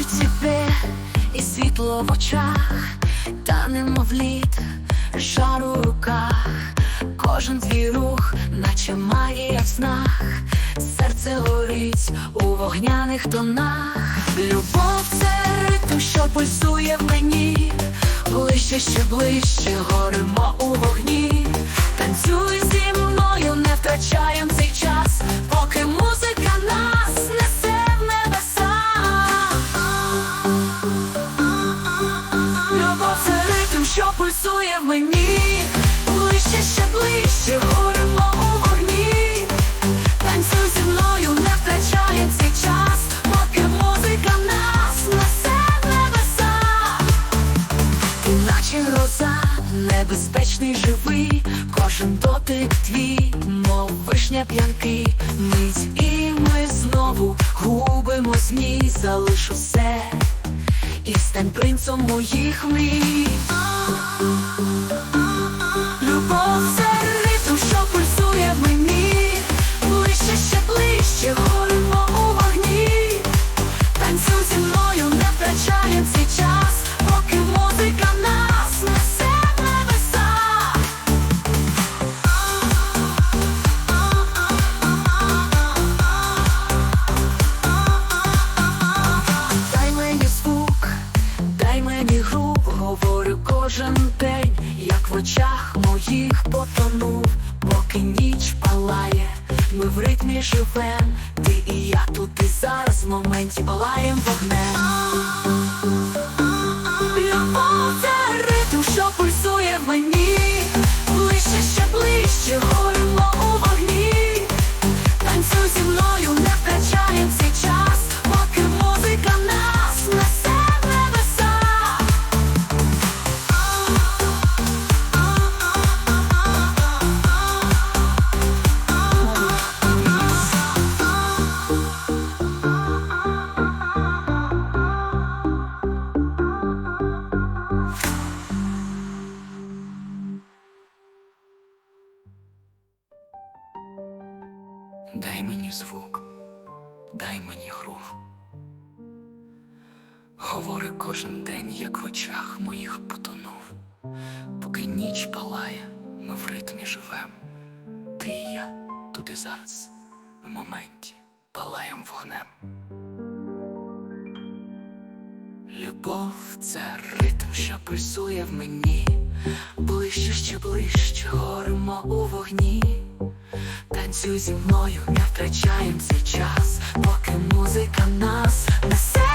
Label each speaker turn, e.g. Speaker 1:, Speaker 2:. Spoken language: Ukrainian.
Speaker 1: бачу тебе і світло в очах, та немовліт, жар у руках, кожен твій рух, наче магія в снах, серце горить у вогняних тонах. Любов це ритм, що пульсує в мені, ближче ще ближче, горимо у вогні. Танцюй зі мною, не втрачаєм цей горимо у вогні. Танцюй зі мною, не втрачає цей час, поки музика нас несе в небеса. Ти наче гроза, небезпечний живий, кожен дотик твій, мов вишня п'янки, мить і ми знову губимо змій, залиш усе і стань принцом моїх мрій. Танцюй зі мною, не втрачаєм цей час, поки музика нас несе в. Дай мені звук, дай мені гру, говорю кожен день, як в очах моїх потонув, поки ніч палає, ми в ритмі живем, ти і я тут і зараз в моменті палаєм вогнем. Дай мені звук, дай мені гру. Говори кожен день, як в очах моїх потонув. Поки ніч палає, ми в ритмі живем. Ти і я тут і зараз, в моменті палаєм вогнем. Любов це ритм, що пульсує в мені, ближче ще ближче, горимо у вогні. Танцюй зі мною, не втрачаєм цей час, поки музика нас несе